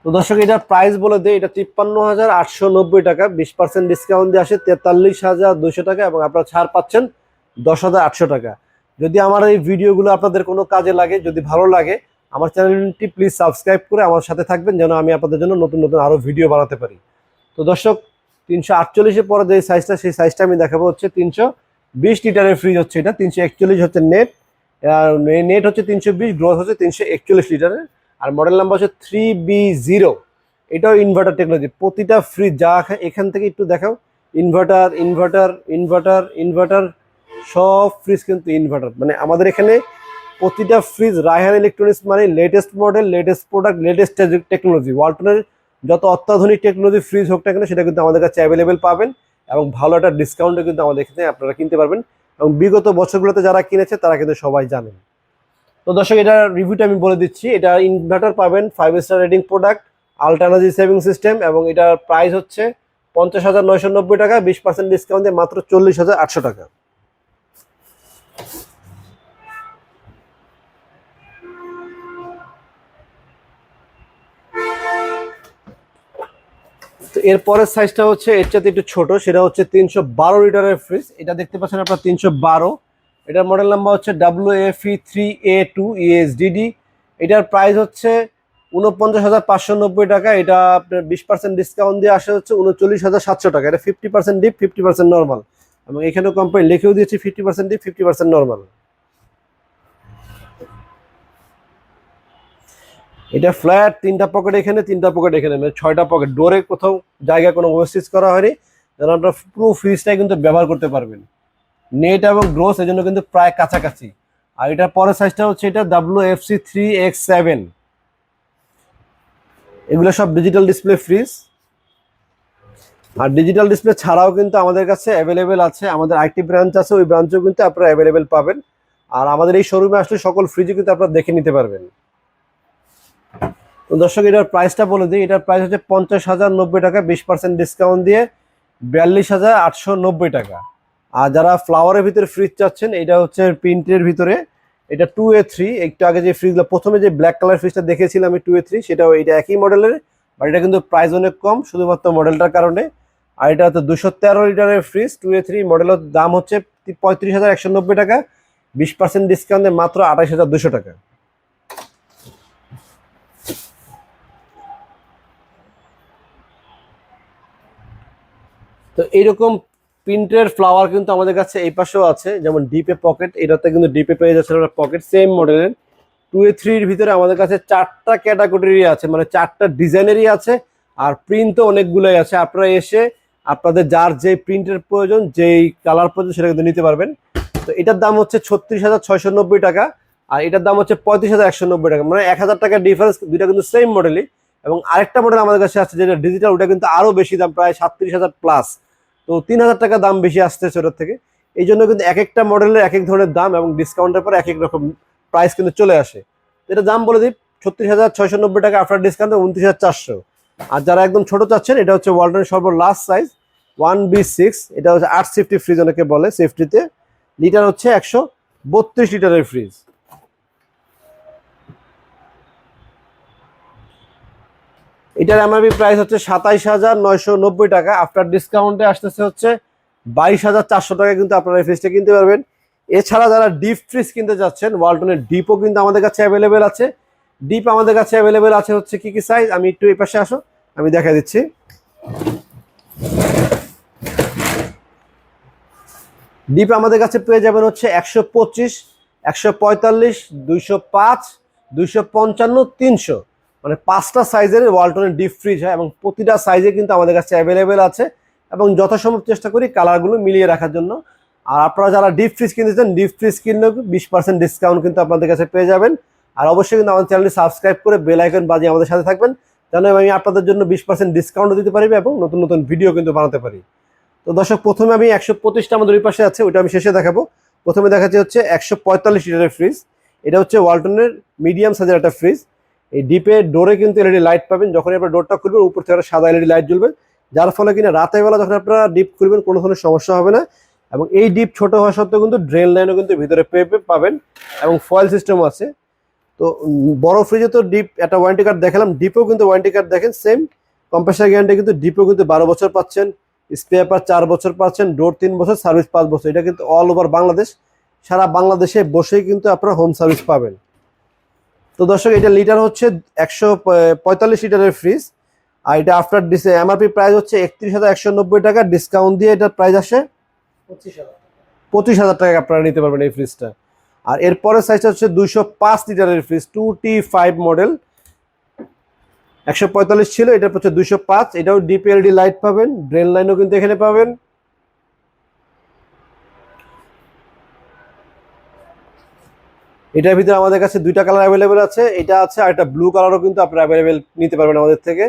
[SPEAKER 1] তো দর্শক, এটার প্রাইস বলে দেয় এটা তিপ্পান্ন হাজার আটশো নব্বই টাকা, বিশ পার্সেন্ট ডিসকাউন্ট দিয়ে আসে তেতাল্লিশ হাজার দুশো টাকা এবং আপনারা ছাড় পাচ্ছেন দশ হাজার আটশো টাকা। যদি আমার এই ভিডিওগুলো আপনাদের কোনো কাজে লাগে, যদি ভালো লাগে, আমার চ্যানেলটি প্লিজ সাবস্ক্রাইব করে আমার সাথে থাকবেন যেন আমি আপনাদের জন্য নতুন নতুন আরও ভিডিও বানাতে পারি। তো দর্শক, তিনশো আটচল্লিশের পরে যে সাইজটা সেই সাইজটা আমি দেখাবো হচ্ছে তিনশো বিশ লিটারের ফ্রিজ হচ্ছে এটা, তিনশো একচল্লিশ হচ্ছে নেট আর নেট হচ্ছে তিনশো বিশ গ্রোথ হচ্ছে তিনশো একচল্লিশ লিটারের আর মডেল নাম্বার হচ্ছে থ্রি বি জিরো এটাও ইনভার্টার টেকনোলজি প্রতিটা ফ্রিজ যা এখান থেকে একটু দেখাও। ইনভার্টার ইনভার্টার ইনভার্টার ইনভার্টার সব ফ্রিজ কিন্তু ইনভার্টার মানে আমাদের এখানে প্রতিটা ফ্রিজ রায়হান ইলেকট্রনিক্স মানে latest model latest product latest technology ওয়ালটনের যত অত্যাধুনিক টেকনোলজি ফ্রিজ হোক না কেন, সেটা কিন্তু আমাদের কাছে অ্যাভেলেবেল পাবেন এবং ভালো একটা ডিসকাউন্টে কিন্তু আমাদের এখানে আপনারা কিনতে পারবেন। এবং বিগত বছরগুলোতে যারা কিনেছে, তারা কিন্তু সবাই জানেন। তো দর্শক এটার রিভিউটা আমি বলে দিচ্ছি। এটা ইনভার্টার পাবেন five star rating product ultra energy saving system এবং এটার প্রাইস হচ্ছে পঞ্চাশ হাজার নয়শো নব্বই টাকা, বিশ পার্সেন্ট ডিসকাউন্ট দিয়ে মাত্র চল্লিশ হাজার আটশো টাকা। তো এরপরের সাইজটা হচ্ছে, এর চাইতে একটু ছোট, সেটা হচ্ছে তিনশো বারো লিটারের ফ্রিজ এটা দেখতে পাচ্ছেন আপনার, তিনশো বারো। এটার মডেল নাম্বার হচ্ছে W F three A two ESDD এটার প্রাইস হচ্ছে উনপঞ্চাশ হাজার পাঁচশো নব্বই টাকা। এটা আপনার বিশ পার্সেন্ট ডিসকাউন্ট দিয়ে আসে হচ্ছে উনচল্লিশ হাজার সাতশো টাকা। এটা fifty percent deep fifty percent normal এবং এখানেও কোম্পানি লিখেও দিয়েছে fifty percent deep fifty percent normal এটা ফ্ল্যাট তিনটা পকেট এখানে, তিনটা পকেট এখানে। মানে ছয়টা পকেট ডোরে কোথাও জায়গা কোনো ওয়েস্টেজ করা হয়নি। যেন আপনার পুরো ফ্রিজটাই কিন্তু ব্যবহার করতে পারবেন। নেট এবং গ্রোস এই জন্য কিন্তু প্রায় কাছাকাছি। আর এটার পরের সাইজটা হচ্ছে এটা W F C three X seven এগুলো সব ডিজিটাল ডিসপ্লে ফ্রিজ আর ডিজিটাল ডিসপ্লে ছাড়াও কিন্তু আমাদের কাছে অ্যাভেলেবেল আছে, আমাদের আইটি ব্রাঞ্চ আছে, ওই ব্রাঞ্চেও কিন্তু আপনারা অ্যাভেলেবেল পাবেন। আর আমাদের এই শোরুমে আসলে সকল ফ্রিজও কিন্তু আপনারা দেখে নিতে পারবেন। তো দর্শক, এটার প্রাইসটা বলে দিই, এটার প্রাইস হচ্ছে পঞ্চাশ হাজার নব্বই টাকা, বিশ পার্সেন্ট ডিসকাউন্ট দিয়ে বিয়াল্লিশ হাজার আটশো নব্বই টাকা। আর যারা ফ্লাওয়ারের ভিতরে ফ্রিজ চাচ্ছেন এটা হচ্ছে প্রিন্টের ভিতরে। এটা টু এ থ্রি একটু আগে যে ফ্রিজগুলো প্রথমে যে ব্ল্যাক কালার ফ্রিজটা দেখেছিলাম আমি টু এ থ্রি সেটাও এটা একই মডেলের বাট এটা কিন্তু প্রাইস অনেক কম, শুধুমাত্র মডেলটার কারণে। আর এটা হচ্ছে দুশো তেরো লিটারের ফ্রিজ টু এ থ্রি মডেলের দাম হচ্ছে পঁয়ত্রিশ হাজার একশো নব্বই টাকা, বিশ পার্সেন্ট ডিসকাউন্টে মাত্র আঠাশ হাজার দুশো টাকা। তো এইরকম প্রিন্টের ফ্লাওয়ার কিন্তু আমাদের কাছে এই পাশেও আছে, যেমন ডিপে পকেট এটাতে কিন্তু ডিপে পেয়ে যাচ্ছে পকেট সেম মডেলের টু এ থ্রির ভিতরে আমাদের কাছে চারটা ক্যাটাগরি আছে মানে চারটা ডিজাইনেরই আছে, আর প্রিন্টও অনেকগুলোই আছে। আপনারা এসে আপনাদের যার যে প্রিন্টের প্রয়োজন, যেই কালার প্রয়োজন, সেটা কিন্তু নিতে পারবেন। তো এটার দাম হচ্ছে ছত্রিশ হাজার ছয়শো নব্বই টাকা, আর এটার দাম হচ্ছে পঁয়ত্রিশ হাজার একশো নব্বই টাকা। মানে এক হাজার টাকার ডিফারেন্স দুইটা কিন্তু সেম মডেলই এবং আরেকটা মডেল আমাদের কাছে আছে, যেটা ডিজিটাল ওটা কিন্তু আরও বেশি দাম, প্রায় সাতত্রিশ হাজার প্লাস তো তিন হাজার টাকা দাম বেশি আসতেছে ওটার থেকে। এই জন্য কিন্তু এক একটা মডেলের এক এক ধরনের দাম এবং ডিসকাউন্টের পর এক এক রকম প্রাইস কিন্তু চলে আসে। এটা দাম বলে দিই, ছত্রিশ হাজার ছয়শো নব্বই টাকা আফটার ডিসকাউন্ট উনত্রিশ হাজার চারশো। আর যারা একদম ছোট চাচ্ছেন, এটা হচ্ছে ওয়ার্ল্ডের সর্ব last size one B six, এটা হচ্ছে আট সেফটি ফ্রিজ অনেকে বলে সেফটিতে লিটার হচ্ছে একশো বত্রিশ লিটারের ফ্রিজ এটার এমআরপি প্রাইস হচ্ছে সাতাইশ হাজার নয়শো নব্বই টাকা। আফটার ডিসকাউন্টে আসতেছে হচ্ছে বাইশ হাজার চারশো টাকা কিন্তু আপনারা এই ফ্রিজটা কিনতে পারবেন। এছাড়া যারা ডিপ ফ্রিজ কিনতে যাচ্ছেন ওয়ালটনের ডিপও কিন্তু আমাদের কাছে অ্যাভেলেবেল আছে। ডিপ আমাদের কাছে অ্যাভেলেবেল আছে হচ্ছে কি কি সাইজ আমি একটু এই পাশে আসো, আমি দেখা দিচ্ছি। ডিপ আমাদের কাছে পেয়ে যাবেন হচ্ছে একশো পঁচিশ, একশো পঁয়তাল্লিশ, দুইশো পাঁচ, দুইশো পঞ্চান্ন, তিনশো। মানে পাঁচটা সাইজের ওয়ালটনের ডিপ ফ্রিজ হয় এবং প্রতিটা সাইজে কিন্তু আমাদের কাছে অ্যাভেলেবেল আছে এবং যথাসম্ভব চেষ্টা করি কালারগুলো মিলিয়ে রাখার জন্য। আর আপনারা যারা ডিপ ফ্রিজ কিনতে চান ডিপ ফ্রিজ কিনলেও বিশ পার্সেন্ট ডিসকাউন্ট কিন্তু আপনাদের কাছে পেয়ে যাবেন। আর অবশ্যই কিন্তু আমাদের চ্যানেলটি সাবস্ক্রাইব করে বেল আইকন বাজিয়ে আমাদের সাথে থাকবেন, যেন আমি আপনাদের জন্য বিশ পার্সেন্ট ডিসকাউন্টও দিতে পারি এবং নতুন নতুন ভিডিও কিন্তু বানাতে পারি। তো দর্শক, প্রথমে আমি একশো পঁচিশটা আমাদের ওই পাশে আছে, ওইটা আমি শেষে দেখাবো। প্রথমে দেখাচ্ছি হচ্ছে একশো পঁয়তাল্লিশ লিটারের ফ্রিজ এটা হচ্ছে ওয়ালটনের মিডিয়াম সাইজের একটা ফ্রিজ এই ডিপে ডোরে কিন্তু এলইডি লাইট পাবেন। যখন আপনার ডোরটা খুলবেন, উপর থেকে সাদা এলইডি লাইট জ্বলবে। যার ফলে কিনা রাতের বেলা যখন আপনারা ডিপ খুলবেন, কোনো ধরনের সমস্যা হবে না। এবং এই ডিপ ছোট হওয়া সত্ত্বেও কিন্তু ড্রেন লাইনও কিন্তু ভিতরে পেয়ে পাবেন। এবং ফয়েল সিস্টেমও আছে। তো বড় ফ্রিজে তো ডিপ একটা ওয়ারেন্টি কার্ড দেখালাম। ডিপেও কিন্তু ওয়ারেন্টি কার্ড দেখেন সেম কম্প্রেসার গ্যারান্টি কিন্তু ডিপেও কিন্তু বারো বছর পাচ্ছেন। স্পেয়ার চার বছর পাচ্ছেন ডোর তিন বছর সার্ভিস পাঁচ বছর। এটা কিন্তু অল ওভার বাংলাদেশ। সারা বাংলাদেশে বসেই কিন্তু আপনারা হোম সার্ভিস পাবেন। তো দর্শক এটা লিটার হচ্ছে একশো পঁয়তাল্লিশ লিটারের ফ্রিজ। আর এটা আফটার ডিসে এমআরপি প্রাইস হচ্ছে একত্রিশ হাজার একশো নব্বই টাকা। ডিসকাউন্ট দিয়ে এটার প্রাইস আসে
[SPEAKER 2] পঁচিশ হাজার।
[SPEAKER 1] টাকা আপনারা নিতে পারবেন এই ফ্রিজটা আর এরপরের সাইজটা হচ্ছে দুইশো পাঁচ লিটারের fridge two T five model একশো পঁয়তাল্লিশ ছিল এটা হচ্ছে দুইশো পাঁচ। এটাও ডিপিএলডি লাইট পাবেন ড্রেন লাইনও কিন্তু এখানে পাবেন। এটার ভিতরে আমাদের কাছে দুইটা কালার অ্যাভেলেবেল আছে। এটা আছে আর একটা ব্লু কালারও কিন্তু আপনারা অ্যাভেলেবেল নিতে পারবেন আমাদের থেকে।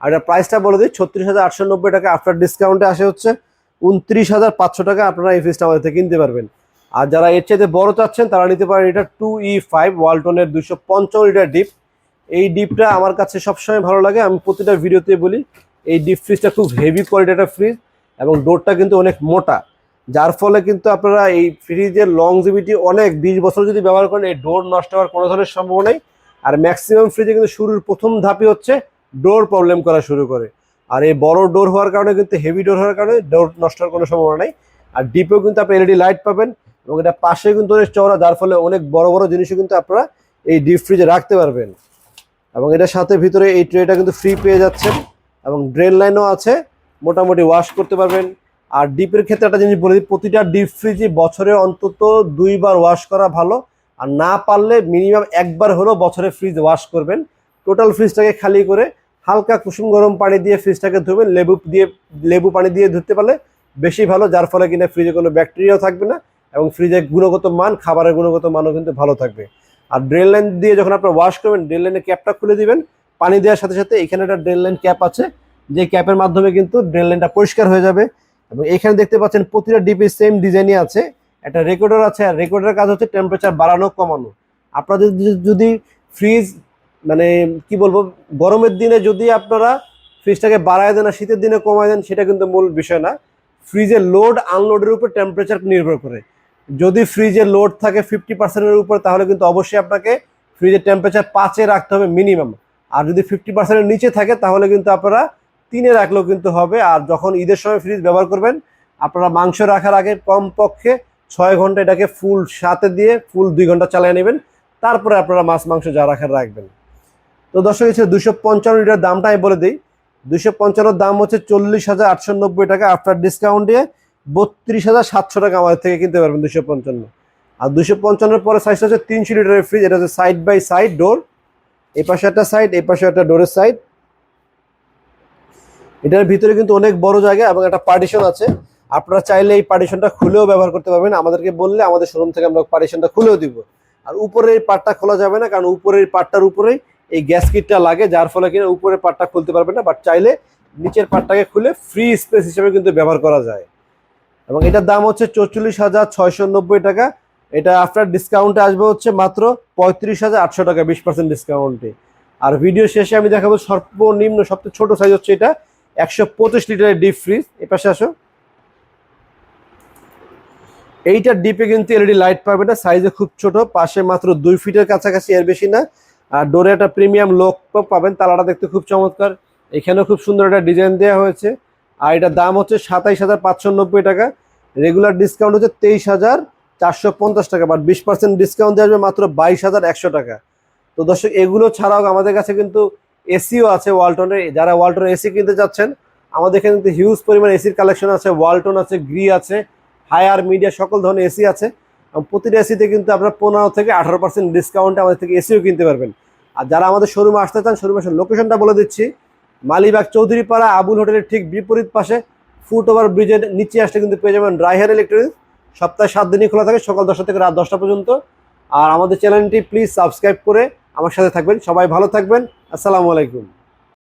[SPEAKER 1] আর এটা প্রাইসটা বলে দিই, ছত্রিশ হাজার আটশো নব্বই টাকা আফটার ডিসকাউন্টে আসে হচ্ছে উনত্রিশ হাজার পাঁচশো টাকা আপনারা এই ফ্রিজটা আমাদের থেকে কিনতে পারবেন। আর যারা এর চাইতে বড় চাচ্ছেন, তারা নিতে পারেন এটা টু ই ফাইভ ওয়ালটনের দুশো পঞ্চান্ন লিটার ডিপ এই ডিপটা আমার কাছে সবসময় ভালো লাগে। আমি প্রতিটা ভিডিওতে বলি, এই ডিপ ফ্রিজটা খুব হেভি কোয়ালিটি একটা ফ্রিজ এবং ডোরটা কিন্তু অনেক মোটা। যার ফলে কিন্তু আপনারা এই ফ্রিজের লংজিভিটি অনেক, বিশ বছর যদি ব্যবহার করেন, এই ডোর নষ্ট হওয়ার কোনো ধরনের সম্ভাবনা নেই। আর ম্যাক্সিমাম ফ্রিজে কিন্তু শুরুর প্রথম ধাপই হচ্ছে ডোর প্রবলেম করা শুরু করে। আর এই বড় ডোর হওয়ার কারণে কিন্তু হেভি ডোর হওয়ার কারণে ডোর নষ্ট হওয়ার কোনো সম্ভাবনা নেই। আর ডিপেও কিন্তু আপনি এলইডি লাইট পাবেন এবং এটা পাশে কিন্তু অনেক চওড়া, যার ফলে অনেক বড় বড় জিনিসও কিন্তু আপনারা এই ডিপ ফ্রিজে রাখতে পারবেন। এবং এটার সাথে ভিতরে এই ট্রেটা কিন্তু ফ্রি পেয়ে যাচ্ছেন এবং ড্রেন লাইনও আছে, মোটামুটি ওয়াশ করতে পারবেন। আর ডিপের ক্ষেত্রে একটা জিনিস বলে দিই, প্রতিটা ডিপ ফ্রিজই বছরে অন্তত দুইবার ওয়াশ করা ভালো। আর না পারলে মিনিমাম একবার হলেও বছরে ফ্রিজ ওয়াশ করবেন। টোটাল ফ্রিজটাকে খালি করে হালকা কুসুম গরম পানি দিয়ে ফ্রিজটাকে ধুবেন, লেবু দিয়ে, লেবু পানি দিয়ে ধুতে পারলে বেশি ভালো, যার ফলে কিনা ফ্রিজে কোনো ব্যাকটেরিয়াও থাকবে না এবং ফ্রিজের গুণগত মান, খাবারের গুণগত মানও কিন্তু ভালো থাকবে। আর ড্রেন লাইন দিয়ে যখন আপনার ওয়াশ করবেন ড্রেন লাইনের ক্যাপটা খুলে দিবেন। পানি দেওয়ার সাথে সাথে এখানে একটা ড্রেন লাইন ক্যাপ আছে। যে ক্যাপের মাধ্যমে কিন্তু ড্রেন লাইনটা পরিষ্কার হয়ে যাবে। এবং এখানে দেখতে পাচ্ছেন প্রতিটা ডিপি সেম ডিজাইনই আছে। একটা রেকর্ডার আছে, আর রেকর্ডারের কাজ হচ্ছে টেম্পারেচার বাড়ানো, কমানো। আপনাদের যদি- ফ্রিজ মানে কি বলব, গরমের দিনে যদি আপনারা ফ্রিজটাকে বাড়ায় দেন আর শীতের দিনে কমায় দেন, সেটা কিন্তু মূল বিষয় না। ফ্রিজের লোড আনলোডের উপর টেম্পারেচার নির্ভর করে। যদি ফ্রিজের লোড থাকে ফিফটি পার্সেন্টের উপর, তাহলে কিন্তু অবশ্যই আপনাকে ফ্রিজের টেম্পারেচার পাঁচে রাখতে হবে মিনিমাম আর যদি ফিফটি পার্সেন্টের নিচে থাকে, তাহলে কিন্তু আপনারা তিনে রাখলেও কিন্তু হবে। আর যখন ঈদের সময় ফ্রিজ ব্যবহার করবেন, আপনারা মাংস রাখার আগে কমপক্ষে ছয় ঘণ্টা এটাকে ফুল সাথে দিয়ে ফুল দুই ঘণ্টা চালিয়ে নেবেন। তারপরে আপনারা মাছ, মাংস যা রাখার রাখবেন। তো দর্শক হচ্ছে দুশো পঞ্চান্ন লিটার দামটা আমি বলে দিই। দুশো পঞ্চান্নর দাম হচ্ছে চল্লিশ হাজার আটশো নব্বই টাকা আফটার ডিসকাউন্ট দিয়ে বত্রিশ হাজার সাতশো টাকা আমাদের থেকে কিনতে পারবেন দুশো পঞ্চান্ন। আর দুশো পঞ্চান্নের পরে সাইজটা হচ্ছে তিনশো লিটারের ফ্রিজ এটা হচ্ছে সাইড বাই সাইড ডোর এই পাশে একটা সাইড এই পাশে একটা ডোরের সাইড এটার ভিতরে কিন্তু অনেক বড় জায়গা এবং একটা পার্টিশন আছে। আপনারা চাইলে এই পার্টিশনটা খুলেও ব্যবহার করতে পারবেন। আমাদেরকে বললে আমাদের শোরুম থেকে আমরা পার্টিশনটা খুলেও দিব। আর উপরের পার্টটা খোলা যাবে না, কারণ উপরের পার্টটার উপরেই এই গ্যাস কিটটা লাগে, যার ফলে কিনা উপরের পার্টটা খুলতে পারবেন না বাট চাইলে নিচের পার্টটাকে খুলে ফ্রি স্পেস হিসেবে কিন্তু ব্যবহার করা যায়। এবং এটার দাম হচ্ছে চৌচল্লিশ হাজার ছয়শো নব্বই টাকা। এটা আফটার ডিসকাউন্টে আসবে হচ্ছে মাত্র পঁয়ত্রিশ হাজার আটশো টাকা, বিশ পার্সেন্ট ডিসকাউন্টে আর ভিডিও শেষে আমি দেখাবো সর্বনিম্ন, সবচেয়ে ছোট সাইজ হচ্ছে এটা একশো পঁচিশ লিটারের ডিপ ফ্রিজ এ পাশে আসো। এইটার ডিপে কিন্তু এলইডি লাইট পাবে না সাইজে খুব ছোট, পাশে মাত্র দুই ফিটের কাছাকাছি এর বেশি না। আর ডোরে একটা প্রিমিয়াম লোক পাবেন, তালাটা দেখতে খুব চমৎকার। এখানেও খুব সুন্দর একটা ডিজাইন দেওয়া হয়েছে। আর এটার দাম হচ্ছে সাতাইশ হাজার পাঁচশো নব্বই টাকা। রেগুলার ডিসকাউন্ট হচ্ছে তেইশ হাজার চারশো পঞ্চাশ টাকা বাট বিশ পার্সেন্ট ডিসকাউন্ট দেওয়া যাবে মাত্র বাইশ হাজার একশো টাকা। তো দর্শক, এগুলো ছাড়াও আমাদের কাছে কিন্তু এসিও আছে ওয়ালটনের, যারা ওয়ালটনের এসি কিনতে চাচ্ছেন, আমাদের এখানে কিন্তু হিউজ পরিমাণ এসির কালেকশন আছে, ওয়ালটন আছে, গ্রি আছে হায়ার মিডিয়া সকল ধরনের এসি আছে। প্রতিটা এসিতে কিন্তু আপনার পনেরো থেকে আঠারো পার্সেন্ট ডিসকাউন্টে আমাদের থেকে এসিও কিনতে পারবেন। আর যারা আমাদের শোরুমে আসতে চান শোরুমের লোকেশনটা বলে দিচ্ছি। মালিবাগ চৌধুরীপাড়া, আবুল হোটেলের ঠিক বিপরীত পাশে ফুট ওভার ব্রিজের নিচে আসলে কিন্তু পেয়ে যাবেন রাইহার ইলেকট্রনিক্স সপ্তাহে সাত দিনই খোলা থাকে, সকাল দশটা থেকে রাত দশটা পর্যন্ত। আর আমাদের চ্যানেলটি প্লিজ সাবস্ক্রাইব করে আমার সাথে থাকবেন সবাই ভালো থাকবেন আসসালামু আলাইকুম।